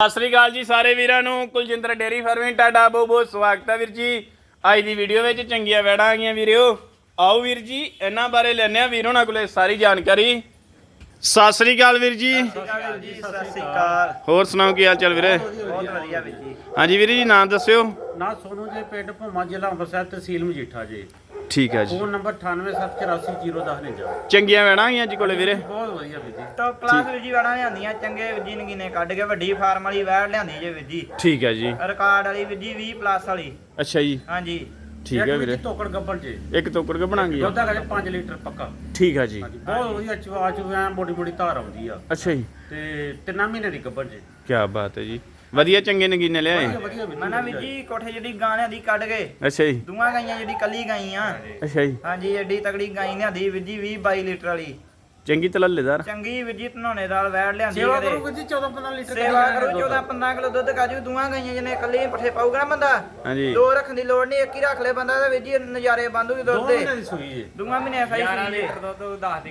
ਸਤਿ ਸ੍ਰੀ ਅਕਾਲ ਜੀ ਸਾਰੇ ਵੀਰਾਂ ਨੂੰ। ਕੁਲਜਿੰਦਰ ਡੇਰੀ ਫਾਰਮਿੰਗ ਤੁਹਾਡਾ ਬਹੁਤ ਬਹੁਤ ਸਵਾਗਤ ਹੈ ਵੀਰ ਜੀ। ਅੱਜ ਦੀ ਵੀਡੀਓ ਵਿੱਚ ਚੰਗੀਆਂ ਵੈੜਾਂ ਆ ਗਈਆਂ ਵੀਰਿਓ। ਆਓ ਵੀਰ ਜੀ ਇਹਨਾਂ ਬਾਰੇ ਲੈਣੇ ਆ ਵੀਰ ਹੋਣਾ ਕੋਲੇ ਸਾਰੀ ਜਾਣਕਾਰੀ। ਸਤਿ ਸ੍ਰੀ ਅਕਾਲ ਵੀਰ ਜੀ। ਜੀ ਸਤਿ ਸ੍ਰੀ ਅਕਾਲ। ਹੋਰ ਸੁਣਾਓ ਕੀ ਹਾਲ ਚਾਲ ਵੀਰੇ? ਬਹੁਤ ਵਧੀਆ ਵੀਰ ਜੀ। ਹਾਂਜੀ ਵੀਰ ਜੀ ਨਾਮ ਦੱਸਿਓ। ਨਾ ਸੋਨੂ ਜੀ ਪਿੰਡ ਭੂਮਾ ਜ਼ਿਲ੍ਹਾ ਅੰਮ੍ਰਿਤਸਰ ਤਹਿਸੀਲ ਮਜੀਠਾ ਜੀ। ਠੀਕ ਹੈ ਜੀ। ਫੋਨ ਨੰਬਰ 98748010 ਚੰਗੀਆਂ ਵੈੜਾਂ ਆ ਗਈਆਂ ਜੀ ਕੋਲੇ ਵੀਰੇ। ਬਹੁਤ ਵਧੀਆ ਵੀਰ ਜੀ। ਟੌਪ ਕਲਾਸ ਵੀਰ ਜੀ ਵੜਾਂ ਲਿਆਂਦੀਆਂ ਚੰਗੇ ਵੀਰ ਜੀ ਨਗੀਨੇ ਕੱਢ ਕੇ ਵੱਡੀ ਫਾਰਮ ਵਾਲੀ ਵੈੜ ਲਿਆਂਦੀ ਜੇ ਵੀਰ ਜੀ। ਠੀਕ ਹੈ ਜੀ। ਰਿਕਾਰਡ ਵਾਲੀ ਵੀਰ ਜੀ 20 ਪਲੱਸ ਵਾਲੀ। ਅੱਛਾ ਜੀ। ਹਾਂਜੀ। ਠੀਕ ਹੈ ਵੀਰੇ। ਟੋਕੜ ਗੱਬਲ ਜੀ। ਇੱਕ ਤੋਕੜ ਕੇ ਬਣਾ ਗਈ ਦੁੱਧ ਹੈਗਾ 5 ਲੀਟਰ ਪੱਕਾ। ਠੀਕ ਹੈ ਜੀ। ਬਹੁਤ ਵਧੀਆ ਚਵਾ ਚੁਆ ਮੋਟੀ ਮੋਟੀ ਧਾਰ ਆਉਂਦੀ ਆ। ਅੱਛਾ ਜੀ। ਤੇ ਤਿੰਨਾਂ ਮਹੀਨੇ ਦੀ ਗੱਬਲ ਜੀ। ਕੀ ਬਾਤ ਹੈ ਜੀ। ਵਧੀਆ ਚੰਗੇ ਨਗੀਨੇ ਲਿਆਏ। ਵਧੀਆ ਵਧੀਆ ਵੀਰ ਜੀ ਕੋਠੇ ਜਿਹੜੀ ਗਾਂ ਲਿਆਂਦੀ ਕੱਢ ਕੇ ਅੱਛਾ ਜੀ। ਦੂਆਂ ਗਾਈਆਂ ਜਿਹੜੀ ਕੱਲੀ ਗਾਈ ਆ। ਅੱਛਾ ਜੀ। ਹਾਂਜੀ ਐਡੀ ਤਗੜੀ ਗਾਈ ਲਿਆਂਦੀ ਵੀਰ ਜੀ 20 22 ਲੀਟਰ ਵਾਲੀ। ਚੰਗੀ ਤਲੱਲੇਦਾਰ। ਚੰਗੀ ਵੀਰ ਜੀ ਧਨੋਣੇ ਦਾਲ ਵੈੜ ਲਿਆਂਦੀ ਸੇਵਾ ਕਦੇ। ਕਰੋ ਵੀਰ ਜੀ 14 15 ਲੀਟਰ ਸੇਵਾ ਕਰੂ 14 15 ਕਿਲੋ ਦੁੱਧ ਕਾਜੂ ਦੂਆਂ ਗਾਈਆਂ ਜਿਹਨੇ ਕੱਲੀ ਪੱਠੇ ਪਾਊਗਾ ਨਾ ਬੰਦਾ। ਹਾਂਜੀ। ਦੋ ਰੱਖਣ ਦੀ ਲੋੜ ਨਹੀਂ ਇੱਕ ਹੀ ਰੱਖ ਲੈ ਬੰਦਾ ਤੇ ਵੀਰ ਜੀ ਨਜ਼ਾਰੇ ਬੰਦੂਗੀ ਦੋ ਦੁੱਧ ਦੇ। ਮਹੀਨੇ ਦੀ ਸੂਈ ਜੀ ਦੂਆਂ ਮਹੀਨੇ ਖਾਈ ਸੀ ਦੁੱਧ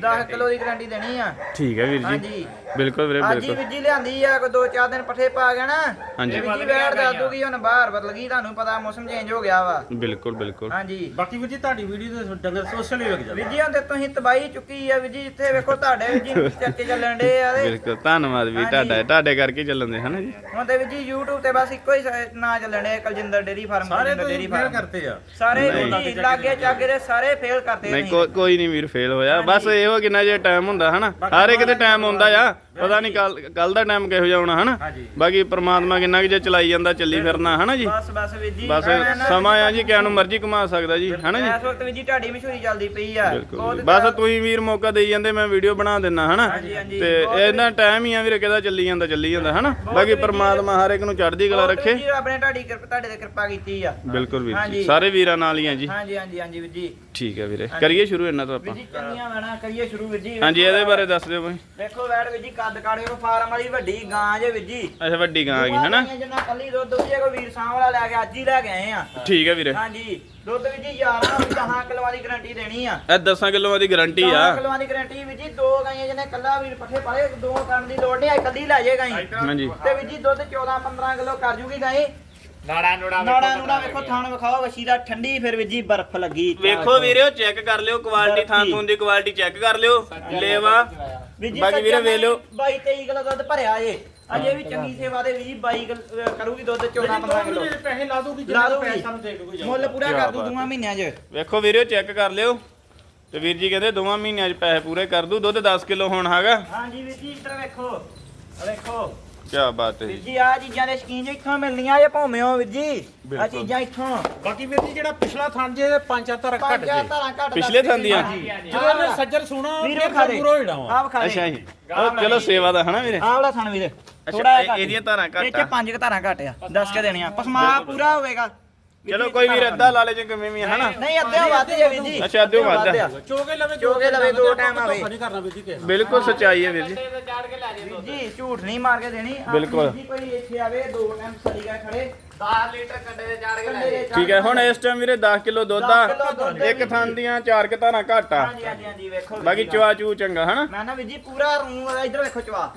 10 ਕਿਲੋ ਦੀ ਗਾਰੰਟੀ ਦੇਣੀ ਆ। ਠੀਕ ਹੈ ਵੀਰ ਜੀ। ਹਾਂਜੀ। ਬਿਲਕੁਲ ਵੀਰੇ ਅੱਜ ਹੀ ਬਿਲਕੁਲ। ਵੀਰ ਜੀ ਲਿਆਂਦੀ ਆ ਕੋਈ ਦੋ ਚਾਰ ਦਿਨ ਪੱਠੇ ਪਾ ਗਿਆ ਨਾ। ਹਾਂਜੀ। ਵੀਰ ਜੀ ਵੈੜ ਦੱਸ ਦੂਗੀ ਹੁਣ ਬਾਹਰ ਬਦਲ ਗਈ ਤੁਹਾਨੂੰ ਪਤਾ ਮੌਸਮ ਚੇਂਜ ਹੋ ਗਿਆ ਵਾ। ਬਿਲਕੁਲ ਬਿਲਕੁਲ। ਹਾਂਜੀ। ਬਾਕੀ ਵੀਰ ਜੀ ਤੁਹਾਡੀ ਵੀਡੀਓ ਦੇ ਡੰਗਰ ਸੋਸ਼ਲ ਹੀ ਵਿਕ ਜਾਂਦੇ। ਵੀਰ ਜੀ ਹੁਣ ਤੇ ਤੁਸੀਂ ਤਬਾਹੀ ਚੁੱਕੀ ਆ ਵੀਰ ਜੀ ਇੱਥੇ ਵੇਖੋ ਤੁਹਾਡੇ ਵੀਰ ਜੀ ਚਰਚੇ ਚੱਲਣ ਡੇ ਆ ਤੇ ਬਿਲਕੁਲ ਧੰਨਵਾਦ ਵੀ ਤੁਹਾਡਾ ਤੁਹਾਡੇ ਕਰਕੇ ਚੱਲਣ ਦੇ ਹਨਾ ਜੀ? ਹੁਣ ਤੇ ਵੀਰ ਜੀ YouTube ਤੇ ਬਸ ਇੱਕੋ ਹੀ ਸ- ਨਾਂ ਚੱਲਣ ਡੇ ਕੁਲਜਿੰਦਰ ਡੇਰੀ ਫਾਰਮ ਸਾਰੇ ਕੁਲਜਿੰਦਰ ਡੇਰੀ ਫੇਰ ਫਾਰਮ ਕਰਤੇ ਆ। ਸਾਰੇ ਨਹੀਂ। ਜੀ ਲਾਗੇ ਚਾਗੇ ਦੇ ਸਾਰੇ ਫੇਲ ਕਰਦੇ ਨਹੀਂ ਕੋ- ਕੋਈ ਨਹੀਂ ਵੀਰ ਫੇਲ ਹੋਇਆ। ਬਸ ਇਹੋ ਕਿੰਨਾ ਜੇ ਟਾਈਮ ਹੁੰਦਾ ਹਨਾ? ਹਰ ਇੱਕ ਦੇ ਟਾਈਮ ਹੁੰਦਾ ਆ। ਪਤਾ ਨਹੀਂ ਕੱਲ ਕੱਲ ਦਾ ਟਾਈਮ ਕਿਹੋ ਜਿਹਾ ਹੋਣਾ ਹਨਾ? ਹਾਂਜੀ। ਬਾਕੀ ਪ੍ਰਮਾਤਮਾ ਕਿੰਨਾ ਕਿ ਜੇ ਚਲਾਈ ਜਾਂਦਾ ਚੱਲੀ ਫਿਰਨਾ ਹਨਾ ਜੀ? ਬਸ ਬਸ ਵੀਰ ਜੀ। ਬਸ ਸਮਾਂ ਆ ਜੀ ਕਿਆ ਨੂੰ ਮਰਜ਼ੀ ਕਮਾ ਸਕਦਾ ਜੀ ਹਨਾ ਜੀ? ਇਸ ਵਕਤ ਵੀਰ ਜੀ ਤੁਹਾਡੀ ਮਸ਼ਹੂਰੀ ਚੱਲਦੀ ਪਈ ਆ। ਬਿਲਕੁਲ ਬਹੁਤ ਜੀ। ਬਸ ਤੁਸੀਂ ਵੀਰ ਮੌਕਾ ਦੇਈ ਜਾਂਦੇ ਮੈਂ ਵੀਡੀਓ ਬਣਾ ਦਿੰਨਾ ਹਨਾ? ਹਾਂਜੀ, ਹਾਂਜੀ। ਤੇ ਇਹਨਾਂ ਟਾਈਮ ਹੀ ਆ ਵੀਰੇ ਕਿਹਦਾ ਚੱਲੀ ਜਾਂਦਾ ਚੱਲੀ ਜਾਂਦਾ ਹਨਾ? ਬਾਕੀ ਪ੍ਰਮਾਤਮਾ ਹਰ ਇੱਕ ਨੂੰ ਚੜ੍ਹਦੀ ਕਲਾ ਬਹੁਤ ਰੱਖੇ। ਜੀ ਰੱਬ ਨੇ ਤੁਹਾਡੀ ਕਿਰਪਾ ਤੁਹਾਡੇ ਤੇ ਕਿਰਪਾ ਕੀਤੀ ਆ। ਬਿਲਕੁਲ ਵੀਰ ਜੀ। ਹਾਂਜੀ। ਸਾਰੇ ਵੀਰਾਂ ਨਾਲ ਹੀ ਆ ਜੀ। ਹਾਂਜੀ ਹਾਂਜੀ ਹਾਂਜੀ ਵੀਰ ਜੀ। ਠੀਕ ਹੈ ਵੀਰੇ। ਕਰੀਏ ਸ਼ੁਰੂ ਇਹਨਾਂ ਤੋਂ ਵੀਰ ਆਪਾਂ? ਜੀ ਚੰਗੀਆਂ ਵੈਣਾ ਕਰੀਏ ਸ਼ੁਰੂ ਵੀਰ ਜੀ। ਹਾਂਜੀ ਇਹਦੇ ਬਾਰੇ ਦੱਸ ਦਿਓ ਬਈ। ਵੇਖੋ ਵੈੜ ਵੀਰ ਜੀ ਕੱਦ ਕਾੜੇ ਕੋ ਫਾਰਮ ਵਾਲੀ ਵੱਡੀ ਗਾਂ ਜੇ ਵੀਰ ਜੀ। ਅੱਛਾ ਵੱਡੀ ਗਾਂ ਆ ਗਈ ਹਨਾ? ਜਿੰਨਾ ਕੱਲੀ ਦੁੱਧ ਦੂਜੀ ਕੋ ਵੀਰ ਸਾਹ ਵਾਲਾ ਲੈ ਕੇ ਅੱਜ ਹੀ ਲੈ ਕੇ ਆਏ ਆ। ਠੀਕ ਹੈ ਵੀਰੇ। ਹਾਂਜੀ ਦੁੱਧ ਵੀਰ ਜੀ 11 10 ਕਿਲੋਆਂ ਦੀ ਗਾਰੰਟੀ ਦੇਣੀ ਆ। ਇਹ 10 ਕਿਲੋਆਂ ਦੀ ਗਾਰੰਟੀ ਆ। 10 ਕਿਲੋਆਂ ਦੀ ਗਾਰੰਟੀ ਵੀਰ ਜੀ ਦੋ ਗਾਈਆਂ ਜਿਹਨੇ ਕੱਲਾ ਵੀਰ ਪੱਠੇ ਪਾਲੇ ਦੋ ਕਰਨ ਦੀ ਲੋੜ ਨਹੀਂ ਆ ਕੱਲੀ ਲੈ ਜੇ ਗਾਈ। ਹਾਂਜੀ। ਤੇ ਵੀਰ ਜੀ ਦੁੱਧ 14 15 ਕਿਲੋ ਕਰ ਜੂਗੀ ਗਾਈ। ਨਾੜਾ ਨੂੜਾ ਨਾੜਾ ਨੂੜਾ ਵੇਖੋ ਥਾਣ ਵਿਖਾਓ ਵਸ਼ੀ ਦਾ ਠੰਡੀ ਫਿਰ ਵੀਰ ਜੀ ਬਰਫ਼ ਲੱਗੀ। ਵੇਖੋ ਵੀਰੇ ਚੈੱਕ ਕਰ ਲਿਓ ਕੁਆਲਿਟੀ ਥਾਂ ਥੂੰ ਦੀ ਕੁਆਲਿਟੀ ਚੈੱਕ ਕਰ ਲਿਓ। ਲੇਵਾ। ਵੀਰ ਜੀ ਬਾਕੀ ਵੀਰੇ ਵੇਖ ਲਿਓ। 22 23 ਕਿਲੋ ਦੁੱਧ ਭਰਿਆ ਜੇ। ਅਜੇ ਵੀ ਚੰਗੀ ਸੇਵਾ ਦੇ ਵੀਰ 22 ਕਿਲੋ ਅਹ ਕਰੂਗੀ ਦੁੱਧ 14 15 ਕਿਲੋ। ਪੈਸੇ ਲਾ ਦੂਗੀ ਲਾ ਜਿੰਨਾ ਦੂਗੀ। ਪੈਸਾ ਨੂੰ ਦੇ ਦੂਗੀ ਮੁੱਲ ਪੂਰਾ ਕਿਆ ਕਰ ਦੂ ਬਾਤ ਦੋਵਾਂ ਮਹੀਨਿਆਂ 'ਚ। ਵੇਖੋ ਵੀਰੇ ਚੈੱਕ ਕਰ ਲਿਓ। ਤੇ ਵੀਰ ਜੀ ਕਹਿੰਦੇ ਦੋਵਾਂ ਮਹੀਨਿਆਂ 'ਚ ਪੈਸੇ ਪੂਰੇ ਕਰ ਦੂ ਦੁੱਧ 10 ਕਿਲੋ ਹੁਣ ਹੈਗਾ। ਹਾਂਜੀ ਵੀਰ ਜੀ ਇੱਧਰ ਵੇਖੋ। ਵੇਖੋ। ਕੀ ਬਾਤ ਹੈ ਵੀਰ ਜੀ ਜੀ ਆ ਚੀਜ਼ਾਂ ਦੇ ਸ਼ਕੀਨ ਜੇ ਇੱਥੋਂ ਮਿਲਣੀਆਂ ਜੇ ਭੌਮਿਓ ਵੀਰ ਜੀ। ਆ ਬਿਲਕੁਲ। ਚੀਜ਼ਾਂ ਇੱਥੋਂ। ਬਾਕੀ ਵੀਰ ਜੀ ਜਿਹੜਾ ਪਿਛਲਾ ਥਾਂ ਜੇ ਪੰਜ ਚਾਰ ਧਾਰ ਘੱਟ ਜੇ। ਧਾਰਾਂ ਘੱਟ ਪਿਛਲੇ ਦੱਸ ਥਾਂ ਦੀਆਂ? ਜਦੋਂ ਇਹਨੇ ਸੱਜਰ ਸੁਣਾ ਵੀਰ ਫਿਰ ਵਿਖਾ ਦੇ। ਪੂਰਾ ਹੋ ਜਾਣਾ ਵਾ ਆ ਵਿਖਾ ਦੇ। ਅੱਛਾ ਜੀ। ਉਹ ਚਲੋ ਸੇਵਾ ਦਾ ਹਨਾ ਵੀਰੇ? ਆਹ ਵਾਲਾ ਥਣ ਵੀਰੇ। ਥੋੜਾ ਇਹ- ਇਹਦੀਆਂ ਧਾਰਾਂ ਘੱਟ ਆ। ਪੰਜ ਕੁ ਧਾਰਾਂ ਘੱਟ ਆ। ਦੱਸ ਕੇ ਦੇਣੀਆਂ। ਪਸਮਾ ਪੂਰਾ ਹੋਵੇਗਾ। ਚਲੋ ਕੋਈ ਵੀਰ ਅੱਧਾ ਲਾ ਲੇ ਜੇ ਕਿਵੇਂ ਵੀ ਹਨਾ? ਨਹੀਂ ਅੱਧੇ ਵੱਧ ਜੇ ਵੀਰ ਜੀ। ਅੱਛਾ, ਅੱਧਿਓਂ ਵੱਧ ਆ। ਚੋਗੇ ਲਵੇ ਚੋਗੇ ਲਵੇ ਦੋ ਟਾਈਮ ਆਵੇ। ਨਹੀਂ ਕਰਨਾ ਵੀਰ ਜੀ ਕਿਸੇ ਨਾਲ। ਬਿਲਕੁਲ ਸੱਚਾਈ ਹੈ ਵੀਰ ਜੀ। ਵੀਰ ਜੀ ਝੂਠ ਨਹੀਂ ਮਾਰ ਕੇ ਦੇਣੀ। ਆਹ ਬਿਲਕੁਲ। ਵੀਰ ਜੀ ਕੋਈ ਇੱਥੇ ਆਵੇ ਦੋ ਟਾਈਮ ਸੜੀ ਗਾ ਖੜੇ। 10 ਲੀਟਰ ਕੰਡੇ ਦੇ ਚਾੜ ਕੇ ਲੈ ਠੀਕ ਹੈ ਹੁਣ ਇਸ ਟਾਈਮ ਵੀਰੇ 10 ਕਿਲੋ ਦੁੱਧ ਆ। 10 ਕਿਲੋ ਦੁੱਧ ਇੱਕ ਥਾਂ ਦੀਆਂ ਚਾਰ ਕੁ ਧਾਰਾਂ ਘੱਟ ਆ। ਹਾਂਜੀ ਹਾਂਜੀ ਹਾਂਜੀ ਵੇਖੋ ਵੀਰ ਬਾਕੀ ਜੀ। ਚਵਾ ਚੂ ਚੰਗਾ ਹਨਾ? ਮੈਂ ਨਾ ਵੀਰ ਜੀ ਪੂਰਾ ਰੂਮ ਇਧਰ ਵੇਖੋ ਚਵਾ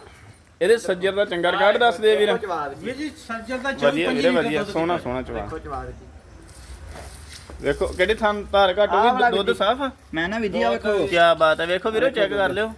ਇਹਦੇ ਸੱਜਰ ਦਾ ਚੰਗਾ ਰਿਕਾਰਡ ਦੱਸ ਦੇ ਵੀਰ। ਵੇਖੋ ਚਵਾ ਵੀਰ ਜੀ। ਵੀਰ ਜੀ ਦਾ 24 ਵਧੀਆ ਵੀਰੇ ਵਧੀਆ ਸੋਹਣਾ ਸੋਹਣਾ ਚਵਾ ਵੇਖੋ ਚਵਾ ਵੀਰ ਜੀ। ਵੇਖੋ ਕਿਹੜੀ ਥਾਂ ਧਾਰ ਘੱਟ ਵਾਲਾ ਹੋਗੀ ਦੁੱਧ। ਸਾਫ਼ ਆ? ਮੈਂ ਨਾ ਵੀਰ ਜੀ ਆ ਵੇਖੋ। ਕੀ ਬਾਤ ਹੈ ਵੇਖੋ ਵੀਰੇ ਚੈੱਕ ਕਰ ਲਿਓ।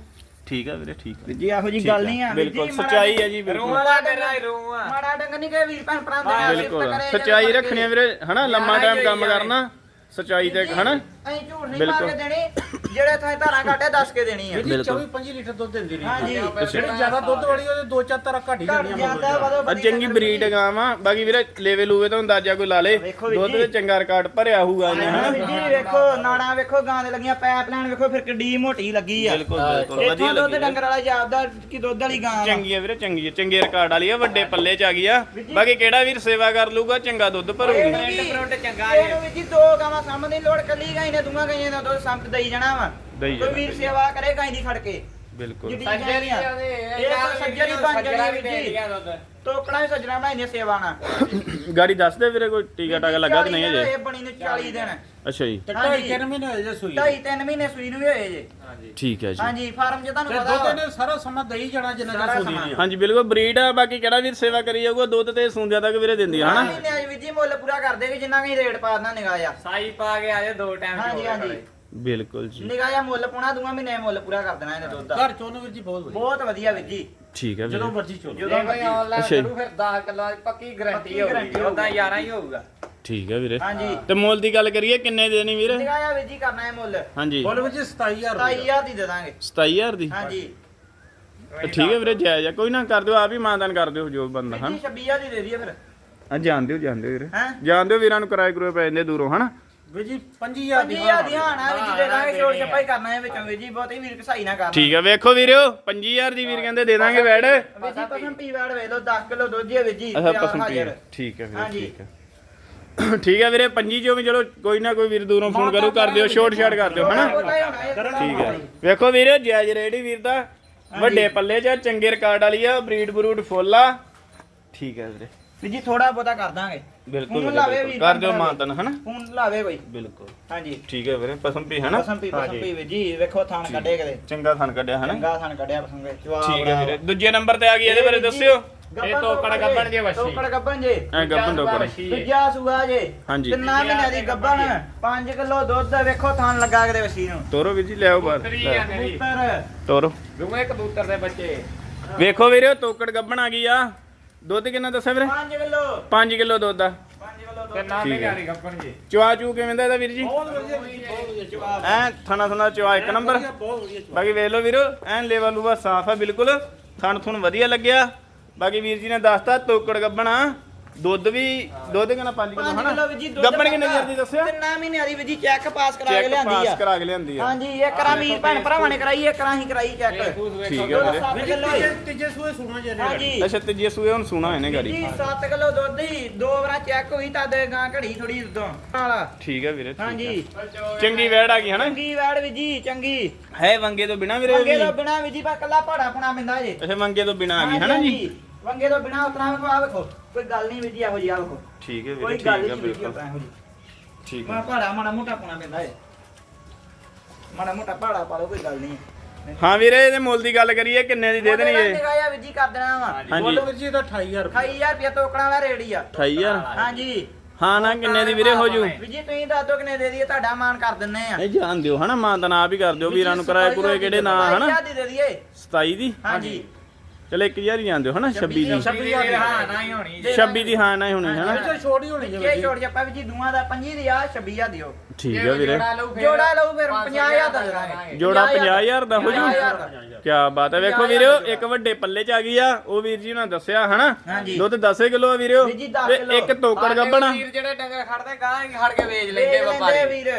ਠੀਕ ਆ ਵੀਰੇ ਠੀਕ ਆ। ਵੀਰ ਜੀ ਇਹੋ ਜੀ ਗੱਲ ਨਹੀਂ ਆ। ਬਿਲਕੁਲ ਸੱਚਾਈ ਹੈ ਜੀ ਬਿਲਕੁਲ। ਮਾੜਾ ਡੰਗਰ ਮਾੜਾ ਡੰਗਰ ਨਹੀਂ ਕਿ ਵੀਰ ਭੈਣ ਭਰਾ ਦੇ ਨਾਲ ਬਿਲਕੁਲ। ਸਿਫਤ ਕਰੇ ਸੱਚਾਈ ਰੱਖਣੀ ਆ ਵੀਰੇ ਹਨਾ? ਲੰਮਾ ਟਾਈਮ ਕੰਮ ਕਰਨਾ ਸੱਚਾਈ ਤੇ ਹਨਾ? ਅਸੀਂ ਝੂਠ ਨਹੀਂ ਬਿਲਕੁਲ। ਮਾਰ ਕੇ ਦੇਣੀ। ਜਿਹੜੇ ਥਾਂ ਧਾਰਾਂ ਘਾਟੇ ਦੱਸ ਕੇ ਦੇਣੀ ਆ। ਵੀਰ ਜੀ ਬਿਲਕੁਲ। 24 25 ਲੀਟਰ ਦੁੱਧ ਦਿੰਦੀ ਰਹੀ ਹਾਂਜੀ। ਜਿਹੜੀ ਜ਼ਿਆਦਾ ਦੁੱਧ ਵਾਲੀ ਉਹਦੇ ਦੋ ਚਾਰ ਧਾਰਾਂ ਘੱਟ ਹੀ ਘੱਟ ਜਾਣੀਆਂ ਜਾਂਦਾ ਮਗਰ ਵਧੋ ਆ ਚੰਗੀ ਬਰੀਡ ਗਾਂ ਵਾ ਬਾਕੀ ਵੀਰੇ ਲੇਵੇ ਲੂਵੇ ਤੋਂ ਅੰਦਾਜ਼ਾ ਕੋਈ ਲਾ ਲੇ। ਵੇਖੋ ਵੀਰ ਦੁੱਧ ਜੀ। ਤੇ ਚੰਗਾ ਰਿਕਾਰਡ ਭਰਿਆ ਹੋਊਗਾ ਇਹਨੇ ਹਾਂ ਹਨਾ ਜੀ ਵੇਖੋ ਨਾੜਾਂ ਵੇਖੋ ਗਾਂ ਦੇ ਲੱਗੀਆਂ ਪਾਈਪਲਾਈਨ ਵੇਖੋ ਫਿਰ ਕਿੱਡੀ ਮੋਟੀ ਲੱਗੀ ਆ। ਬਿਲਕੁਲ ਬਿਲਕੁਲ ਵਧੀਆ ਇੱਥੋਂ ਦੁੱਧ ਲੱਗੀ ਡੰਗਰ ਵਾਲਾ ਜਾਪਦਾ ਕਿ ਦੁੱਧ ਵਾਲੀ ਗਾਂ ਵਾ। ਚੰਗੀ ਆ ਵੀਰੇ ਚੰਗੀ ਆ ਚੰਗੇ ਰਿਕਾਰਡ ਵਾਲੀ ਆ ਵੱਡੇ ਪੱਲੇ ਚ ਆ ਗਈ ਆ। ਬਾਕੀ ਕਿਹੜਾ ਵੀਰ ਸੇਵਾ ਕਰ ਲੂਗਾ ਚੰਗਾ ਦੁੱਧ ਭਰੂਗੀ। ਇਹਨੂੰ ਵੀ ਜੀ ਦੋ ਗਾਵਾਂ ਸਾਹਮਣੇ ਲੋੜ ਕੱਲੀ ਗਾਈ ਨੇ ਦੂੰਗਾ ਗਾਈਆਂ ਦਾ ਦੁੱਧ ਸੰਪਤ ਦੇਈ ਜਾਣਾ ਵਾ। ਦੇਈ ਕੋਈ ਜਾਣਾ। ਵੀਰ ਸੇਵਾ ਕਰੇ ਗਾਈ ਦੀ ਫੜ ਕੇ। ਬਿਲਕੁਲ। ਜਿੱਡੀ ਗਾਈਆਂ ਇਹ ਤਾਂ ਸੱਜਰੀ ਬਣ ਜਾਣੀ ਵੀਰ ਜੀ। ਟੋਕਣਾ ਵੀ ਸੱਜਣਾ ਬਣਾਈ ਨੇ ਸੇਵਾ ਨਾਲ। ਗਾੜੀ ਦੱਸ ਦੇ ਵੀਰੇ ਕੋਈ ਟੀਕਾ ਟਾਗਾ ਲੱਗਾ ਕਿ ਨਹੀਂ ਅਜੇ ਇਹ ਬਣੀ ਨੂੰ 40 ਦਿਨ। ਅੱਛਾ ਜੀ। ਤੇ ਹਾਂਜੀ। ਤਿੰਨ ਮਹੀਨੇ ਹੋਏ ਜੇ ਸੂਈ ਢਾਈ ਤਿੰਨ ਮਹੀਨੇ ਸੂਈ ਨੂੰ ਵੀ ਹੋਏ ਜੇ। ਠੀਕ ਹੈ ਜੀ। ਹਾਂਜੀ ਫਾਰਮ 'ਚ ਤੁਹਾਨੂੰ ਤੇ ਪਤਾ ਦੁੱਧ ਵਾ। ਸਾਰਾ ਸਮਾਂ ਦਈ ਜਾਣਾ ਜਿੰਨਾ ਸਾਰਾ ਚਿਰ। ਨਹੀਂ ਹਾਂਜੀ ਬਿਲਕੁਲ ਬਰੀਡ ਆ ਬਾਕੀ ਕਿਹੜਾ ਵੀਰ ਸੇਵਾ ਕਰੀ ਜਾਊਗਾ ਦੁੱਧ ਤੇ ਸੂੰਦਿਆਂ ਤੱਕ ਵੀਰੇ ਦਿੰਦੀ ਆ ਹਨਾ? ਮਹੀਨੇ ਅੱਜ ਵੀ ਜੀ ਮੁੱਲ ਪੂਰਾ ਕਰ ਦੇਗੇ ਜਿੰਨਾ ਵੀ ਰੇਟ ਪਾ ਦੇਣਾ ਨਿਗਾਹ ਆ ਸਾਈ ਪਾ ਕੇ ਆਜੇ ਦੋ ਟਾਈਮ ਹਾਂਜੀ ਹਾਂਜੀ। ਬਿਲਕੁਲ ਜੀ। ਨਿਗਾਹ ਆ ਮੁੱਲ ਪਾਉਣਾ ਦੂੰਗਾ ਮਹੀਨੇ ਮੁੱਲ ਪੂਰਾ ਕਰ ਦੇਣਾ ਇਹਨੇ ਦੁੱਧ ਦਾ। ਘਰ ਚੋਂ ਵੀਰ ਜੀ ਬਹੁਤ ਵਧੀਆ। ਬਹੁਤ ਵਧੀਆ ਵੀਰ ਜੀ। ਠੀਕ ਹੈ ਜਦੋਂ ਮਰਜ਼ੀ ਚੋਲੋ। ਜਦੋਂ ਜੇ ਕੋਈ। ਆਨਲਾਈਨ ਅੱਛਾ ਜੀ। ਕਰੂ ਫਿਰ 10 ਕਿਲੋ ਦੀ ਪੱਕੀ ਪੱਕੀ ਗਾਰੰਟੀ ਹੋਊਗੀ। ਉਹਦਾ 11 ਹੀ ਹੋਊਗਾ। ਠੀਕ ਹੈ ਵੀਰੇ। ਹਾਂਜੀ। ਤੇ ਮੁੱਲ ਦੀ ਗੱਲ ਕਰੀਏ ਕਿੰਨੇ ਦੇਣੀ ਵੀਰੇ? ਨਿਗਾਹ ਆ ਵੀਰ ਜੀ ਕਰਨਾ ਹੈ ਮੁੱਲ। ਹਾਂਜੀ। ਬੋਲ ਵਿੱਚ 27000 ਰੁਪਏ। 27000 ਦੀ ਦੇ ਦਾਂਗੇ। 27000 ਦੀ? ਹਾਂਜੀ। ਤੇ ਠੀਕ ਹੈ ਵੀਰੇ ਜਾਇਜ਼ ਆ। ਕੋਈ ਨਾ ਕਰ ਦਿਓ ਆਪ ਹੀ ਮਾਨਦਾਨ ਕਰ ਦਿਓ ਜੋ ਬੰਦਾ ਵੀਰ ਹਨ? ਜੀ 26000 ਦੀ ਦੇ ਦਈਏ ਫਿਰ। ਹਾਂ ਜਾਣਦੇ ਹੋ ਜਾਣਦੇ ਹੋ ਵੀਰੇ। ਹੈਂ? ਜਾਣਦੇ ਹੋ ਵੀਰਾਂ ਨੂੰ ਕਿਰਾਏ ਕਰੂਏ ਪੈ ਜਾਂਦੇ ਦੂਰੋਂ ਹਨਾ? ਵੀਰ ਜੀ 25000 ਦੀ 25000 ਦੀ ਹਾਣਾ ਵੀਰ ਜੀ ਦੇ ਦਾਂਗੇ ਛੋੜ ਛਪਾ ਹੀ ਕਰਨਾ ਹੈ ਵਿੱਚੋਂ ਵੀਰ ਜੀ ਬਹੁਤੀ ਵੀਰ ਕਸਾਈ ਨਾ ਕਰਨਾ ਠੀਕ ਹੈ ਵੇਖੋ ਵੀਰਿਓ 25000 ਦੀ ਵੀਰ ਕਹਿੰਦੇ ਦੇ ਦਾਂਗੇ ਵੈੜ ਵੀਰ ਜੀ ਪਸਮ ਪੀ ਵਾੜ ਵੇ ਲੋ 10 ਕਿਲੋ ਦੁੱਧ ਹੀ ਵੀਰ ਜੀ ਅੱਛਾ ਪੀ। ਠੀਕ ਹੈ ਵੀਰੇ ਹਾਂਜੀ। ਠੀਕ ਹੈ ਠੀਕ ਹੈ ਵੀਰੇ 25 ਚੋਂ ਵੀ ਚਲੋ ਕੋਈ ਨਾ ਕੋਈ ਵੀਰ ਦੂਰੋਂ ਫੋਨ ਕਰੂ ਕਰ ਦਿਓ ਸ਼ੋਰਟ ਸ਼ਾਟ ਕਰ ਦਿਓ ਹਨਾ? ਠੀਕ ਹੈ ਵੇਖੋ ਵੀਰੇ ਜਾਇਜ਼ ਰੇਟ ਹੀ ਵੀਰ ਦਾ ਵੱਡੇ ਪੱਲੇ 'ਚ ਚੰਗੇ ਰਿਕਾਰਡ ਵਾਲੀ ਆ ਬਰੀਡ ਬਰੂਡ ਫੁੱਲ ਆ। ਠੀਕ ਹੈ ਵੀਰੇ। ਵੀਰ ਜੀ ਥੋੜਾ ਬਹੁਤਾ ਕਰ ਦਾਂਗੇ। ਬਿਲਕੁਲ ਫੋਨ ਵੀਰੇ, ਲਾਵੇ ਬਿਲਕੁਲ। ਵੀਰ ਕਰ ਦਿਓ ਮਾਨਤਨ ਹਨਾ? ਫੋਨ ਲਾਵੇ ਕੋਈ ਬਿਲਕੁਲ। ਹਾਂਜੀ। ਠੀਕ ਹੈ ਵੀਰੇ ਪਸੰਦ ਪੀ ਹਨਾ? ਪਸਮ ਪੀ ਪਸਮ ਪੀ ਵੀਰ ਜੀ ਵੇਖੋ ਥਾਣ ਕੱਢੇ ਕਦੇ ਚੰਗਾ ਥਣ ਕੱਢਿਆ ਹਨਾ? ਚੰਗਾ ਥਾਣ ਕੱਢਿਆ ਪਸਮ ਜਵਾਬ ਠੀਕ ਹੈ ਵੀਰੇ। ਦੂਜੇ ਨੰਬਰ ਤੇ ਆ ਗਈ ਇਹਦੇ ਬਾਰੇ ਦੱਸਿਓ। ਇਹ ਤੋਕੜ ਗੱਭਣ ਜੇ ਵੱਛੀ। ਤੋਕੜ ਗੱਬਣ ਜੇ। ਐ ਗੱਪਨ ਟੋਕਰ ਦੂਜਾ ਸੂਆ ਜੇ। ਹਾਂਜੀ। ਤਿੰਨਾਂ ਮਹੀਨਿਆਂ ਦੀ ਗੱਬਣ? 5 ਕਿਲੋ ਦੁੱਧ ਵੇਖੋ ਥਾਣ ਲੱਗਾ ਕਦੇ ਵਸੀ ਨੂੰ। ਤੋਰੋ ਵੀਰ ਜੀ ਲਿਆਓ ਬਾਹਰ। ਤਰੀ ਲੈ, ਜੀ ਪੁੱਤਰ ਤੋਰੋ। ਦੂਏ ਕਬੂਤਰ ਦੇ ਬੱਚੇ। ਵੇਖੋ ਵੀਰੇ ਤੋਕੜ ਗੱਬਣ ਆ ਗਈ ਆ। ਦੁੱਧ ਕਿੰਨਾ ਦੱਸਿਆ ਵੀਰੇ? 5 ਕਿਲੋ। 5 ਕਿਲੋ ਦੁੱਧ ਆ। 5 ਕਿਲੋ ਤੇ ਦੁੱਧ ਨਾ ਠੀਕ ਤੇ ਹੈ। ਗਾੜੀ ਗੱਪਣ ਜੀ। ਚਵਾ ਚੂ ਕਿਵੇਂ ਦਾ ਇਹਦਾ ਵੀਰ ਜੀ? ਬਹੁਤ ਵਧੀਆ ਵੀਰ ਜੀ, ਬਹੁਤ ਵਧੀਆ ਜਵਾਬ ਐ ਥਣਾ ਥਣਾ ਚਵਾ ਇੱਕ ਨੰਬਰ। ਬਹੁਤ ਵਧੀਆ ਜਵਾਬ ਬਾਕੀ ਵੇਖ ਲਓ ਵੀਰੋ ਐਨ ਲੇਵਲ ਲੂਵਾ ਸਾਫ਼ ਆ ਬਿਲਕੁਲ। ਥਣ ਥੁਣ ਵਧੀਆ ਲੱਗਿਆ। ਬਾਕੀ ਵੀਰ ਜੀ ਨੇ ਦੱਸਤਾ ਤੋਕੜ ਗੱਬਣਾ ਦੁੱਧ ਵੀ ਦੁੱਧ ਕਿੰਨਾ 5 ਕਿਲੋ 5 ਹਨਾ? ਕਿਲੋ ਵੀ ਜੀ ਦੁੱਧ ਗੱਬਣ ਕਿੰਨੇ ਦੀ ਦੱਸਿਆ? ਤਿੰਨਾਂ ਮਹੀਨਿਆਂ ਦੀ ਵੀ ਜੀ ਚੈੱਕ ਪਾਸ ਕਰਾ ਕੇ ਚੈੱਕ ਲਿਆਂਦੀ ਪਾਸ ਆ। ਕਰਾ ਕੇ ਲਿਆਂਦੀ ਆ। ਹਾਂਜੀ ਇਹ ਕਰਾਂ ਵੀਰ ਭੈਣ ਭਰਾਵਾਂ ਨੇ ਕਰਾਈ ਇਹ ਕਰਾਂ ਹੀ ਕਰਾਈ ਚੈੱਕ ਠੀਕ ਹੈ ਵੀਰੇ ਸੱਤ ਵੀਰ। ਜੀ ਕਿਲੋ ਤੀਜੇ- ਤੀਜੇ ਸੂਏ ਸੁਣਾ ਜੇ ਹਾਂਜੀ। ਅੱਛਾ ਤੀਜੇ ਸੂਏ ਹੁਣ ਸੁਣਾ ਇਹਨੇ ਗਾੜੀ। ਜੀ 7 ਕਿਲੋ ਦੁੱਧ ਹੀ ਦੋ ਵਾਰਾਂ ਚੈੱਕ ਹੋਈ ਤਾਂ ਦੇ ਗਾਂ ਘੜੀ ਥੋੜੀ ਉਦੋਂ। ਵਾਲਾ ਠੀਕ ਹੈ ਵੀਰੇ ਠੀਕ ਹਾਂਜੀ। ਚੰਗੀ ਵੈੜ ਆ ਗਈ ਹਨਾ? ਚੰਗੀ ਵੈੜ ਵੀ ਜੀ ਚੰਗੀ। ਹੈ ਵੰਗੇ ਤੋਂ ਬਿਨਾ ਵੀਰੇ ਵੰਗੇ ਵੀ ਤੋਂ ਬਿਨਾ ਵੀ ਜੀ ਬਾ ਕੱਲਾ ਭਾੜਾ ਪਣਾ ਪੈਂਦਾ ਜੇ। ਅੱਛਾ ਵੰਗੇ ਤੋਂ ਬਿਨਾ ਆ ਗਈ ਹਨਾ ਜੀ। ਵੰਗੇ ਤੋਂ ਬਿਨਾ ਉਤਰਾ ਵੇਖੋ ਆ ਵੇਖੋ ਕੋਈ ਗੱਲ ਨਹੀਂ ਵੀ ਜੀ ਇਹੋ ਜੀ ਆ ਵੇਖੋ। ਠੀਕ ਹੈ ਵੀਰੇ ਕੋਈ ਠੀਕ ਗੱਲ ਹੈ ਨਹੀਂ ਵੀ ਬਿਲਕੁਲ। ਉਤਰਾ ਇਹੋ ਜੀ। ਠੀਕ ਮਾ ਹੈ। ਭਾੜਾ ਮਾੜਾ ਮੋਟਾ ਪਣਾ ਪੈਂਦਾ ਏ ਮਾੜਾ ਮੋਟਾ ਭਾੜਾ ਪਾ ਲਓ ਕੋਈ ਗੱਲ ਨਹੀਂ ਹਾਂ। ਵੀਰੇ ਇਹਦੇ ਮੁੱਲ ਦੀ ਗੱਲ ਕਰੀਏ ਕਿੰਨੇ ਦੀ ਦੇ ਦੇਣੀ ਇਹ? ਨਿਗਾਇਆ ਵੀ ਜੀ ਕਰ ਦੇਣਾ ਵਾ। ਹਾਂਜੀ। ਬੋਲ ਵੀਰ ਜੀ ਇਹਦਾ 28000 ਰੁਪਏ 28000 ਰੁਪਏ ਤੋਕੜਾਂ ਵਾਲਾ ਹੀ ਆ। 28000 ਹਾਂਜੀ। ਹਾਂ ਨਾ ਕਿੰਨੇ ਦੀ ਵੀਰੇ ਹੋ ਜੂ? ਵੀ। ਜੀ ਤੁਸੀਂ ਦੱਸ ਦਿਓ ਕਿੰਨੇ ਦੇ ਦਈਏ ਤੁਹਾਡਾ ਮਾਨ ਕਰ ਦਿੰਨੇ ਆ। ਇਹ ਜਾਣ ਦਿਓ ਹਨਾ ਮਾਂ ਤਾਂ ਆਪ ਹੀ ਕਰ ਦਿਓ ਵੀਰਾਂ ਨੂੰ ਕਿਰਾਏ ਕਰੋਏ ਕਿਹੜੇ ਨਾ ਹਨਾ? 28000 ਦੀ ਦੇ ਦਈਏ। 27 ਦੀ? ਹਾਂਜੀ। ਚਲ 1000 ਹੀ ਜਾਣ ਦਿਓ ਹਨਾ? 26 ਦੀ। 26 ਦੀ ਹਾਂ ਨਾ ਹੀ ਹੋਣੀ ਜੀ। 26 ਦੀ ਹਾਂ ਨਾ ਹੀ ਹੋਣੀ ਹਨਾ? ਵਿੱਚ ਛੋਟੀ ਹੋਣੀ ਜੇ ਛੋੜ ਜੱਪਾ ਵੀ ਜੀ ਦੂਆਂ ਦਾ 25 ਦੀ ਆ 26000 ਦਿਓ। ਠੀਕ ਹੈ ਵੀਰੇ। ਜੋੜਾ ਲਊ ਫਿਰ। 50000 ਦਾ। ਦੇ। ਦਾਂਗੇ ਜੋੜਾ 50000 ਦਾ ਹੋ ਜੂ? 50000 ਦਾ। ਕੀ ਬਾਤ ਹੈ। ਵੇਖੋ ਵੀਰੋ ਇੱਕ ਵੱਡੇ ਪੱਲੇ ਚ ਆ ਗਈ ਆ ਉਹ ਵੀਰ ਜੀ ਨੇ ਦੱਸਿਆ ਹਨਾ। ਦੁੱਧ 10 ਕਿਲੋ ਆ ਵੀਰੋ। ਤੇ। ਇੱਕ ਤੋਕੜ ਗੱਬਣਾ। ਵੀਰ ਜਿਹੜੇ ਡੰਗਰ ਖੜਦੇ ਗਾਂ ਹੀ ਖੜ ਕੇ ਵੇਚ ਲੈਂਦੇ ਵਪਾਰੀ। ਵੀਰ।